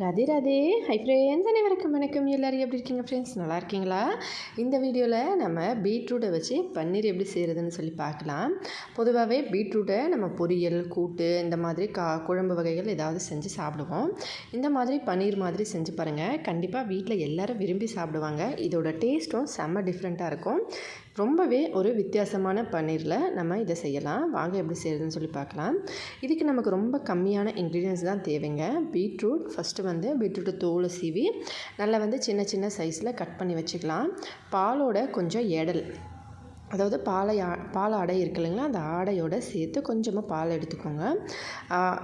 Radhe Radhe. Hi friends அனைவருக்கும் வணக்கம். எல்லோரும் எப்படி இருக்கீங்க ஃப்ரெண்ட்ஸ் நல்லா இருக்கீங்களா? இந்த வீடியோவில் நம்ம பீட்ரூட்டை வச்சு பன்னீர் எப்படி செய்கிறதுன்னு சொல்லி பார்க்கலாம். பொதுவாகவே பீட்ரூட்டை நம்ம பொரியல் கூட்டு இந்த மாதிரி கா குழம்பு வகைகள் ஏதாவது செஞ்சு சாப்பிடுவோம். இந்த மாதிரி பன்னீர் மாதிரி செஞ்சு பாருங்கள் கண்டிப்பாக வீட்டில் எல்லோரும் விரும்பி சாப்பிடுவாங்க. இதோட டேஸ்ட்டும் செம்ம டிஃப்ரெண்ட்டாக இருக்கும். ரொம்பவே ஒரு வித்தியாசமான பன்னீரில் நம்ம இதை செய்யலாம். வாங்க எப்படி செய்கிறதுன்னு சொல்லி பார்க்கலாம். இதுக்கு நமக்கு ரொம்ப கம்மியான இன்க்ரீடியன்ஸ் தான் தேவைங்க. பீட்ரூட் ஃபஸ்ட்டு வந்து பீட்ரூட்டை தோலை சீவி நல்லா வந்து சின்ன சின்ன சைஸில் கட் பண்ணி வச்சுக்கலாம். பாலோட கொஞ்சம் எடல். அதாவது பாலை பால் ஆடை இருக்கு இல்லைங்களா அந்த ஆடையோடு சேர்த்து கொஞ்சமாக பால் எடுத்துக்கோங்க.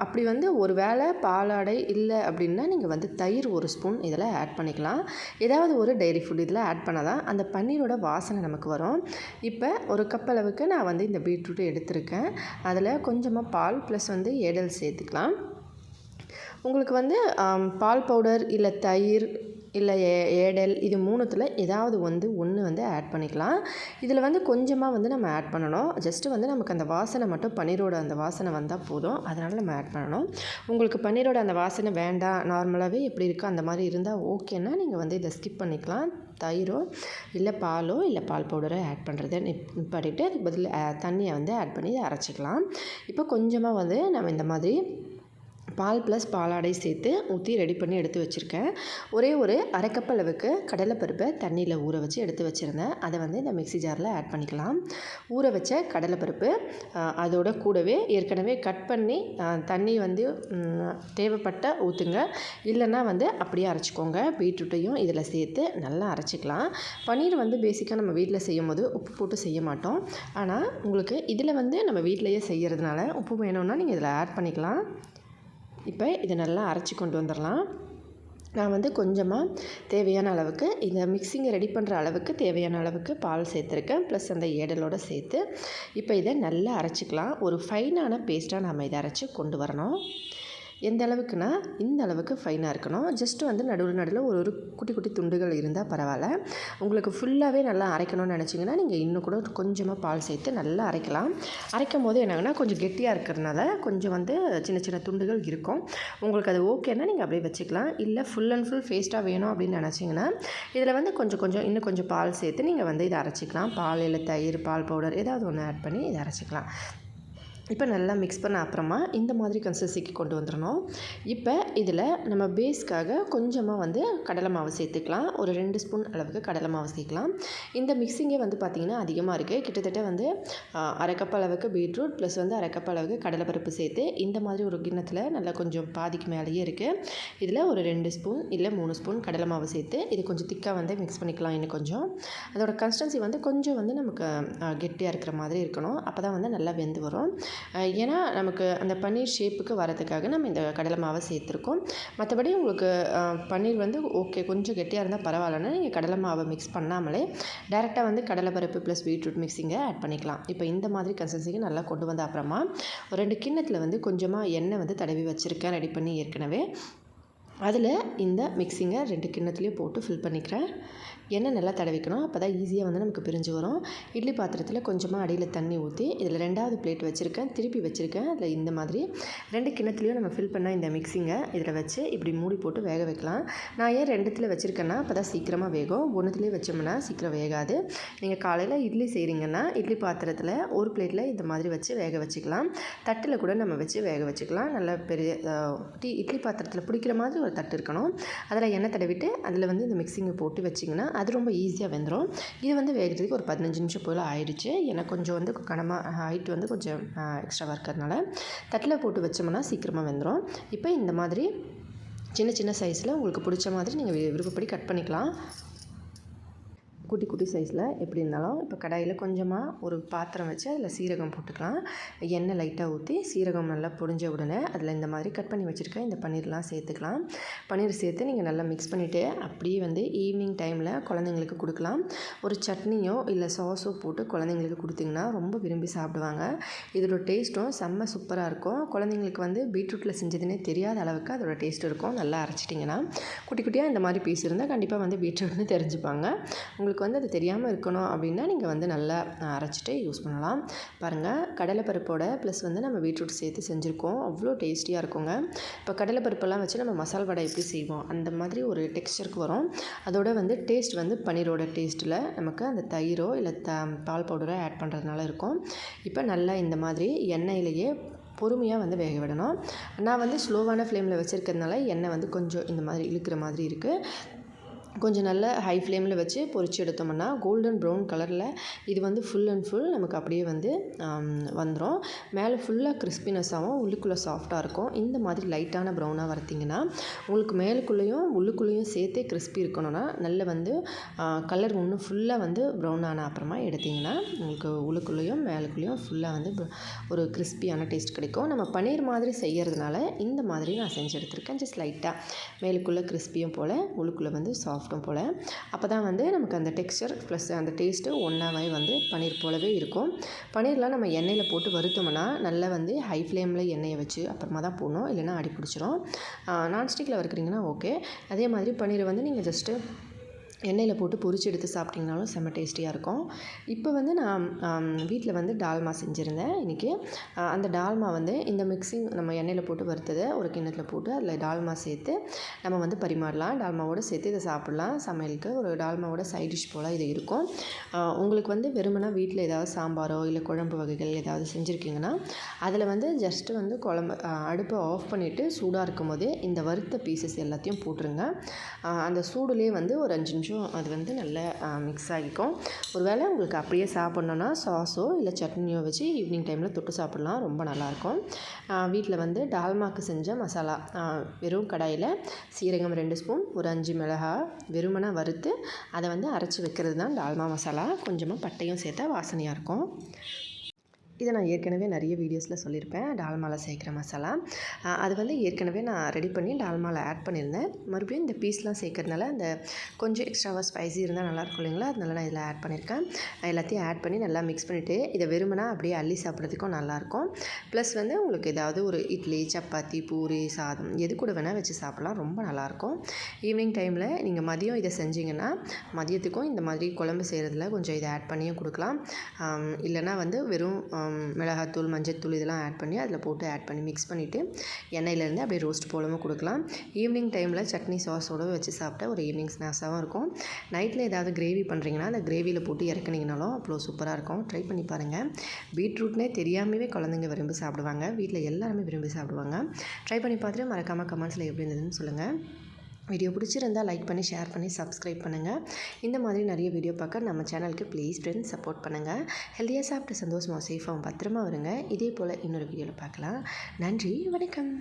அப்படி வந்து ஒரு வேளை பால் ஆடை இல்லை அப்படின்னா நீங்கள் வந்து தயிர் ஒரு ஸ்பூன் இதில் ஆட் பண்ணிக்கலாம். ஏதாவது ஒரு டைரி ஃபுட் இதில் ஆட் பண்ணால் தான் அந்த பன்னீரோட வாசனை நமக்கு வரும். இப்போ ஒரு கப் அளவுக்கு நான் வந்து இந்த பீட்ரூட்டை எடுத்திருக்கேன். அதில் கொஞ்சமாக பால் ப்ளஸ் வந்து ஏடல் சேர்த்துக்கலாம். உங்களுக்கு வந்து பால் பவுடர் இல்லை தயிர் இல்லை ஏ ஏடல் இது மூணுத்தில் ஏதாவது வந்து ஒன்று வந்து ஆட் பண்ணிக்கலாம். இதில் வந்து கொஞ்சமாக வந்து நம்ம ஆட் பண்ணணும். ஜஸ்ட்டு வந்து நமக்கு அந்த வாசனை மட்டும் பன்னீரோட அந்த வாசனை வந்தால் போதும். அதனால் நம்ம ஆட் பண்ணணும். உங்களுக்கு பன்னீரோட அந்த வாசனை வேண்டாம். நார்மலாகவே எப்படி இருக்கோ அந்த மாதிரி இருந்தால் ஓகேன்னா நீங்கள் வந்து இதை ஸ்கிப் பண்ணிக்கலாம். தயிரோ இல்லை பாலோ இல்லை பால் பவுடரோ ஆட் பண்ணுறதை நிப்பாட்டிட்டு அதுக்கு பதில் தண்ணியை வந்து ஆட் பண்ணி அரைச்சிக்கலாம். இப்போ கொஞ்சமாக வந்து நம்ம இந்த மாதிரி பால் ப்ளஸ் பாலாடை சேர்த்து ஊற்றி ரெடி பண்ணி எடுத்து வச்சுருக்கேன். ஒரே ஒரு அரைக்கப் அளவுக்கு கடலைப்பருப்பை தண்ணியில் ஊற வச்சு எடுத்து வச்சுருந்தேன். அதை வந்து இந்த மிக்சி ஜாரில் ஆட் பண்ணிக்கலாம். ஊற வச்ச கடலைப்பருப்பு அதோட கூடவே ஏற்கனவே கட் பண்ணி தண்ணி வந்து தேவைப்பட்ட ஊற்றுங்க இல்லைன்னா வந்து அப்படியே அரைச்சிக்கோங்க. பீட்ரூட்டையும் இதில் சேர்த்து நல்லா அரைச்சிக்கலாம். பன்னீர் வந்து பேசிக்காக நம்ம வீட்டில் செய்யும் போது உப்பு போட்டு செய்ய மாட்டோம். ஆனால் உங்களுக்கு இதில் வந்து நம்ம வீட்டிலையே செய்கிறதுனால உப்பு வேணும்னா நீங்கள் இதில் ஆட் பண்ணிக்கலாம். இப்போ இதை நல்லா அரைச்சி கொண்டு வந்துடலாம் நான் வந்து கொஞ்சமாக தேவையான அளவுக்கு இந்த மிக்சிங்கை ரெடி பண்ணுற அளவுக்கு தேவையான அளவுக்கு பால் சேர்த்துருக்கேன். ப்ளஸ் அந்த ஏடலோடு சேர்த்து இப்போ இதை நல்லா அரைச்சிக்கலாம். ஒரு ஃபைனான பேஸ்ட்டாக நம்ம இதை அரைச்சி கொண்டு வரணும். எந்த அளவுக்குனா இந்த அளவுக்கு ஃபைனாக இருக்கணும். ஜஸ்ட்டு வந்து நடுவில் நடுவில் ஒரு ஒரு குட்டி குட்டி துண்டுகள் இருந்தால் பரவாயில்ல. உங்களுக்கு ஃபுல்லாகவே நல்லா அரைக்கணும்னு நினச்சிங்கன்னா நீங்கள் இன்னும் கூட கொஞ்சமாக பால் சேர்த்து நல்லா அரைக்கலாம். அரைக்கும் போது என்னாங்கன்னா கொஞ்சம் கெட்டியாக இருக்கிறதுனால கொஞ்சம் வந்து சின்ன சின்ன துண்டுகள் இருக்கும். உங்களுக்கு அது ஓகேன்னா நீங்கள் அப்படியே வச்சுக்கலாம். இல்லை ஃபுல் அண்ட் ஃபுல் ஃபேஸ்ட்டாக வேணும் அப்படின்னு நினச்சிங்கன்னா இதில் வந்து கொஞ்சம் கொஞ்சம் இன்னும் கொஞ்சம் பால் சேர்த்து நீங்கள் வந்து இதை அரைச்சிக்கலாம். பால் இல்லை தயிர் பால் பவுடர் ஏதாவது ஒன்று ஆட் பண்ணி இதை அரைச்சிக்கலாம். இப்போ நல்லா மிக்ஸ் பண்ண அப்புறமா இந்த மாதிரி கன்சிஸ்டன்சிக்கு கொண்டு வந்துடணும். இப்போ இதில் நம்ம பேஸ்க்காக கொஞ்சமாக வந்து கடலை மாவு சேர்த்துக்கலாம். ஒரு ரெண்டு ஸ்பூன் அளவுக்கு கடலை மாவு சேர்க்கலாம். இந்த மிக்சிங்கே வந்து பார்த்திங்கன்னா அதிகமாக இருக்குது கிட்டத்தட்ட வந்து அரைக்கப் அளவுக்கு பீட்ரூட் ப்ளஸ் வந்து அரைக்கப் அளவுக்கு கடலைப்பருப்பு சேர்த்து இந்த மாதிரி ஒரு கிண்ணத்தில் நல்லா கொஞ்சம் பாதிக்கு மேலேயே இருக்குது இதில் ஒரு ரெண்டு ஸ்பூன் இல்லை மூணு ஸ்பூன் கடலை மாவு சேர்த்து இது கொஞ்சம் திக்காக வந்து மிக்ஸ் பண்ணிக்கலாம் இன்னும் கொஞ்சம். அதோட கன்சிஸ்டன்சி வந்து கொஞ்சம் வந்து நமக்கு கெட்டியாக இருக்கிற மாதிரி இருக்கணும். அப்போ தான் வந்து நல்லா வெந்து வரும். ஏன்னா நமக்கு அந்த பன்னீர் ஷேப்புக்கு வரதுக்காக நம்ம இந்த கடலை மாவை சேர்த்துருக்கோம். மற்றபடி உங்களுக்கு பன்னீர் வந்து ஓகே கொஞ்சம் கெட்டியாக இருந்தால் பரவாயில்லன்னா நீங்கள் கடலை மாவை மிக்ஸ் பண்ணாமலே டேரெக்டாக வந்து கடலை பருப்பு ப்ளஸ் பீட்ரூட் மிக்ஸிங்கை ஆட் பண்ணிக்கலாம். இப்போ இந்த மாதிரி கன்சிஸ்டன்சிக்கு நல்லா கொண்டு வந்த அப்புறமா ஒரு ரெண்டு கிண்ணத்தில் வந்து கொஞ்சமாக எண்ணெய் வந்து தடவி வச்சுருக்கேன் ரெடி பண்ணி ஏற்கனவே. அதில் இந்த மிக்ஸிங்கை ரெண்டு கிண்ணத்துலேயும் போட்டு ஃபில் பண்ணிக்கிறேன். எண்ணெய் நல்லா தடவிக்கணும். அப்போ தான் ஈஸியாக வந்து நமக்கு பிரிஞ்சு வரும். இட்லி பாத்திரத்தில் கொஞ்சமாக அடியில் தண்ணி ஊற்றி இதில் ரெண்டாவது பிளேட் வச்சுருக்கேன். திருப்பி வச்சுருக்கேன். அதில் இந்த மாதிரி ரெண்டு கிண்ணத்துலேயும் நம்ம ஃபில் பண்ணால் இந்த மிக்ஸிங்கை இதில் வச்சு இப்படி மூடி போட்டு வேக வைக்கலாம். நான் ஏன் ரெண்டுத்தில் வச்சுருக்கேன்னா அப்போ தான் சீக்கிரமாக வேகும். ஒன்றுத்துலேயே வச்சோம்னா சீக்கிரம் வேகாது. நீங்கள் காலையில் இட்லி செய்கிறீங்கன்னா இட்லி பாத்திரத்தில் ஒரு பிளேட்டில் இந்த மாதிரி வச்சு வேக வச்சுக்கலாம். தட்டில் கூட நம்ம வச்சு வேக வச்சுக்கலாம். நல்லா பெரிய இட்லி பாத்திரத்தில் பிடிக்கிற மாதிரி ஒரு தட்டு இருக்கணும். அதில் எண்ணெய் தடவிட்டு அதில் வந்து இந்த மிக்சிங்கை போட்டு வச்சிங்கன்னா அது ரொம்ப ஈஸியாக வெந்துடும் இது வந்து வேகிறதுக்கு ஒரு பதினஞ்சு நிமிஷம் போல் ஆயிடுச்சு. எனக்கு கொஞ்சம் வந்து கனமாக ஹைட் வந்து கொஞ்சம் எக்ஸ்ட்ராவாக இருக்கிறதுனால தட்டில் போட்டு வச்சோம்னா சீக்கிரமாக வெந்துடும் இப்போ இந்த மாதிரி சின்ன சின்ன சைஸில் உங்களுக்கு பிடிச்ச மாதிரி நீங்கள் விருப்பப்படி கட் பண்ணிக்கலாம். குட்டி குட்டி சைஸில் எப்படி இருந்தாலும் இப்போ கடாயில் கொஞ்சமாக ஒரு பாத்திரம் வச்சு அதில் சீரகம் போட்டுக்கலாம். எண்ணெய் லைட்டாக ஊற்றி சீரகம் நல்லா பொடிஞ்ச உடனே அதில் இந்த மாதிரி கட் பண்ணி வச்சுருக்கேன் இந்த பன்னீர்லாம் சேர்த்துக்கலாம். பன்னீர் சேர்த்து நீங்கள் நல்லா மிக்ஸ் பண்ணிவிட்டு அப்படியே வந்து ஈவினிங் டைமில் குழந்தைங்களுக்கு கொடுக்கலாம். ஒரு சட்னியோ இல்லை சாஸோ போட்டு குழந்தைங்களுக்கு கொடுத்திங்கன்னா ரொம்ப விரும்பி சாப்பிடுவாங்க. இதோட டேஸ்ட்டும் செம்ம சூப்பராக இருக்கும். குழந்தைங்களுக்கு வந்து பீட்ரூட்டில் செஞ்சதுன்னே தெரியாத அளவுக்கு அதோட டேஸ்ட் இருக்கும். நல்லா அரைச்சிட்டிங்கன்னா குட்டி குட்டியாக இந்த மாதிரி பீஸ் இருந்தால் கண்டிப்பாக வந்து பீட்ரூட்னு தெரிஞ்சுப்பாங்க. உங்களுக்கு வந்து அது தெரியாமல் இருக்கணும் அப்படின்னா நீங்கள் வந்து நல்லா அரைச்சிட்டு யூஸ் பண்ணலாம். பாருங்கள் கடலைப்பருப்போட ப்ளஸ் வந்து நம்ம பீட்ரூட் சேர்த்து செஞ்சுருக்கோம். அவ்வளோ டேஸ்டியாக இருக்குங்க. இப்போ கடலைப்பருப்பெல்லாம் வச்சு நம்ம மசால் வடை எப்படி செய்வோம்? அந்த மாதிரி ஒரு டெக்ஸ்டருக்கு வரும். அதோட வந்து டேஸ்ட் வந்து பன்னீரோட டேஸ்ட்டில் நமக்கு அந்த தயிரோ இல்லை த பால் பவுடரோ ஆட் பண்ணுறதுனால இருக்கும். இப்போ நல்லா இந்த மாதிரி எண்ணெயிலேயே பொறுமையாக வந்து வேக விடணும். நான் வந்து ஸ்லோவான ஃப்ளேமில் வச்சுருக்கிறதுனால எண்ணெய் வந்து கொஞ்சம் இந்த மாதிரி இழுக்கிற மாதிரி இருக்குது கொஞ்சம் நல்ல ஹை ஃப்ளேமில் வச்சு பொரித்து எடுத்தோம்னா கோல்டன் ப்ரௌன் கலரில் இது வந்து ஃபுல் அண்ட் ஃபுல் நமக்கு அப்படியே வந்து வந்துடும் மேலே ஃபுல்லாக கிறிஸ்பினஸ்ஸாகவும் உள்ளுக்குள்ளே சாஃப்டாக இருக்கும். இந்த மாதிரி லைட்டான ப்ரௌனாக வறுத்திங்கன்னா உங்களுக்கு மேலுக்குள்ளேயும் உள்ளுக்குள்ளேயும் சேர்த்தே கிறிஸ்பி இருக்கணும்னா நல்ல வந்து கலர் இன்னும் ஃபுல்லாக வந்து ப்ரௌன் ஆன அப்புறமா எடுத்திங்கன்னா உங்களுக்கு உள்ளுக்குள்ளேயும் மேலுக்குள்ளேயும் ஃபுல்லாக வந்து ஒரு கிறிஸ்பியான டேஸ்ட் கிடைக்கும். நம்ம பன்னீர் மாதிரி செய்கிறதுனால இந்த மாதிரி நான் செஞ்சு எடுத்திருக்கேன். ஜஸ்ட் லைட்டாக மேலுக்குள்ளே கிறிஸ்பியும் போல் உள்ளுக்குள்ளே வந்து சாஃப்ட் சாஃப்ட்டும் போல். அப்போ தான் வந்து நமக்கு அந்த டெக்ஸ்சர் ப்ளஸ் அந்த டேஸ்ட்டு ஒன்றாவே வந்து பன்னீர் போலவே இருக்கும். பன்னீர்லாம் நம்ம எண்ணெயில் போட்டு வறுத்தோம்னா நல்லா வந்து ஹை ஃப்ளேமில் எண்ணெயை வச்சு அப்புறமா தான் போடணும். இல்லைன்னா அடி பிடிச்சிரும். நான்ஸ்டிக்கில் வறுக்கிறீங்கன்னா ஓகே அதே மாதிரி பன்னீர் வந்து நீங்கள் ஜஸ்ட்டு எண்ணெயில் போட்டு பொரிச்சு எடுத்து சாப்பிட்டிங்கனாலும் செம்ம டேஸ்டியாக இருக்கும். இப்போ வந்து நான் வீட்டில் வந்து டால்மா செஞ்சுருந்தேன். இன்றைக்கி அந்த டால்மா வந்து இந்த மிக்சிங் நம்ம எண்ணெயில் போட்டு வறுத்ததை ஒரு கிண்ணத்தில் போட்டு அதில் டால்மா சேர்த்து நம்ம வந்து பரிமாறலாம். டால்மாவோடு சேர்த்து இதை சாப்பிட்லாம். சமையலுக்கு ஒரு டால்மாவோட சைட் டிஷ் போல் இது இருக்கும். உங்களுக்கு வந்து வெறுமனா வீட்டில் ஏதாவது சாம்பாரோ இல்லை குழம்பு வகைகள் ஏதாவது செஞ்சுருக்கீங்கன்னா அதில் வந்து ஜஸ்ட்டு வந்து குழம்பு அடுப்பை ஆஃப் பண்ணிவிட்டு சூடாக இருக்கும் போதே இந்த வறுத்த பீசஸ் எல்லாத்தையும் போட்டுருங்க. அந்த சூடுலேயே வந்து ஒரு அஞ்சு நிமிஷம் கொஞ்சம் அது வந்து நல்லா மிக்ஸ் ஆகிக்கும். ஒரு வேளை உங்களுக்கு அப்படியே சாப்பிட்ணுன்னா சாஸோ இல்லை சட்னியோ வச்சு ஈவினிங் டைமில் தொட்டு சாப்பிட்லாம் ரொம்ப நல்லாயிருக்கும் வீட்டில் வந்து டால்மாக்கு செஞ்ச மசாலா வெறும் கடாயில் சீரகம் ரெண்டு ஸ்பூன் ஒரு அஞ்சு மிளகா வெறுமனாக வறுத்து அதை வந்து அரைச்சி வைக்கிறது தான் டால்மா மசாலா. கொஞ்சமாக பட்டையும் சேர்த்தா வாசனையாக இருக்கும். இதை நான் ஏற்கனவே நிறைய வீடியோஸில் சொல்லியிருப்பேன். டால்மாவில் சேர்க்குற மசாலா. அது வந்து ஏற்கனவே நான் ரெடி பண்ணி டால்மாவில் ஆட் பண்ணியிருந்தேன். மறுபடியும் இந்த பீஸ்லாம் சேர்க்கறதுனால அந்த கொஞ்சம் எக்ஸ்ட்ராவாக ஸ்பைசி இருந்தால் நல்லாயிருக்கும் இல்லைங்களா? அதனால நான் இதில் ஆட் பண்ணியிருக்கேன். எல்லாத்தையும் ஆட் பண்ணி நல்லா மிக்ஸ் பண்ணிவிட்டு இதை வெறுமனா அப்படியே அள்ளி சாப்பிட்றதுக்கும் நல்லாயிருக்கும் ப்ளஸ் வந்து உங்களுக்கு ஏதாவது ஒரு இட்லி சப்பாத்தி பூரி சாதம் எது கூட வேணால் வச்சு சாப்பிட்லாம். ரொம்ப நல்லாயிருக்கும் ஈவினிங் டைமில் நீங்கள் மதியம் இதை செஞ்சிங்கன்னா மதியத்துக்கும் இந்த மாதிரி குழம்பு செய்கிறதுல கொஞ்சம் இதை ஆட் பண்ணியும் கொடுக்கலாம். இல்லைனா வந்து வெறும் மிளகாத்தூள் மஞ்சத்தூள் இதெல்லாம் ஆட் பண்ணி அதில் போட்டு ஆட் பண்ணி மிக்ஸ் பண்ணிவிட்டு எண்ணெயிலேருந்து அப்படியே ரோஸ்ட் போலவும் கொடுக்கலாம். ஈவினிங் டைமில் சட்னி சாஸோடு வச்சு சாப்பிட்டா ஒரு ஈவினிங் ஸ்நாக்ஸாகவும் இருக்கும். நைட்டில் ஏதாவது கிரேவி பண்ணுறீங்கன்னா அந்த கிரேவியில் போட்டு இறக்குனீங்கனாலும் அவ்வளோ சூப்பராக இருக்கும். ட்ரை பண்ணி பாருங்கள் பீட்ரூட்னே தெரியாமவே குழந்தைங்க விரும்பி சாப்பிடுவாங்க. வீட்டில் எல்லாருமே விரும்பி சாப்பிடுவாங்க. ட்ரை பண்ணி பார்த்துட்டு மறக்காமல் கமெண்ட்ஸில் எப்படி இருந்ததுன்னு சொல்லுங்கள் வீடியோ பிடிச்சிருந்தால் லைக் பண்ணி ஷேர் பண்ணி சப்ஸ்கிரைப் பண்ணுங்கள் இந்த மாதிரி நிறைய வீடியோ பார்க்க நம்ம சேனலுக்கு ப்ளீஸ் ஃப்ரெண்ட்ஸ் சப்போர்ட் பண்ணுங்கள் ஹெல்த்தியாக சாப்பிட்டு சந்தோஷமாக சேஃபாகவும் பத்திரமா வருங்க இதே போல் இன்னொரு வீடியோவில் பார்க்கலாம். நன்றி வணக்கம்.